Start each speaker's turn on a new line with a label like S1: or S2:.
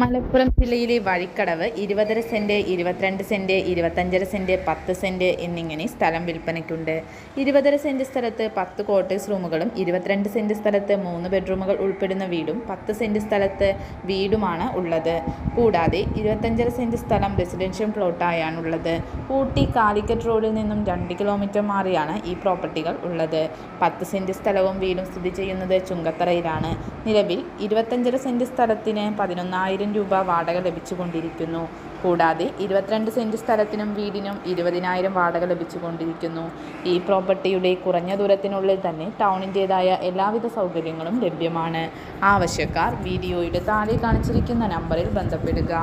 S1: മലപ്പുറം ജില്ലയിലെ വഴിക്കടവ് ഇരുപതര സെന്റ് ഇരുപത്തിരണ്ട് സെന്റ് ഇരുപത്തഞ്ചര സെന്റ് പത്ത് സെന്റ് എന്നിങ്ങനെ സ്ഥലം വിൽപ്പനയ്ക്കുണ്ട്. ഇരുപതര സെന്റ് സ്ഥലത്ത് പത്ത് ക്വാർട്ടേഴ്സ് റൂമുകളും ഇരുപത്തിരണ്ട് സെന്റ് സ്ഥലത്ത് മൂന്ന് ബെഡ്റൂമുകൾ ഉൾപ്പെടുന്ന വീടും പത്ത് സെന്റ് സ്ഥലത്ത് വീടുമാണ് ഉള്ളത്. കൂടാതെ ഇരുപത്തഞ്ചര സെന്റ് സ്ഥലം റെസിഡൻഷ്യൽ പ്ലോട്ടായാണുള്ളത് ഊട്ടി കാലിക്കറ്റ് റോഡിൽ നിന്നും രണ്ട് കിലോമീറ്റർ മാറിയാണ് ഈ പ്രോപ്പർട്ടികൾ ഉള്ളത്. പത്ത് സെന്റ് സ്ഥലവും വീടും സ്ഥിതി ചെയ്യുന്നത് ചുങ്കത്തറയിലാണ്. നിലവിൽ ഇരുപത്തഞ്ചര സെന്റ് സ്ഥലത്തിന് പതിനൊന്നായിരം രൂപ വാടക ലഭിച്ചുകൊണ്ടിരിക്കുന്നു. കൂടാതെ ഇരുപത്തിരണ്ട് സെന്റ് സ്ഥലത്തിനും വീടിനും ഇരുപതിനായിരം വാടക ലഭിച്ചുകൊണ്ടിരിക്കുന്നു. ഈ പ്രോപ്പർട്ടിയുടെ കുറഞ്ഞ ദൂരത്തിനുള്ളിൽ തന്നെ ടൗണിന്റേതായ എല്ലാവിധ സൗകര്യങ്ങളും ലഭ്യമാണ്. ആവശ്യക്കാർ വീഡിയോയുടെ താഴെ കാണിച്ചിരിക്കുന്ന നമ്പറിൽ ബന്ധപ്പെടുക.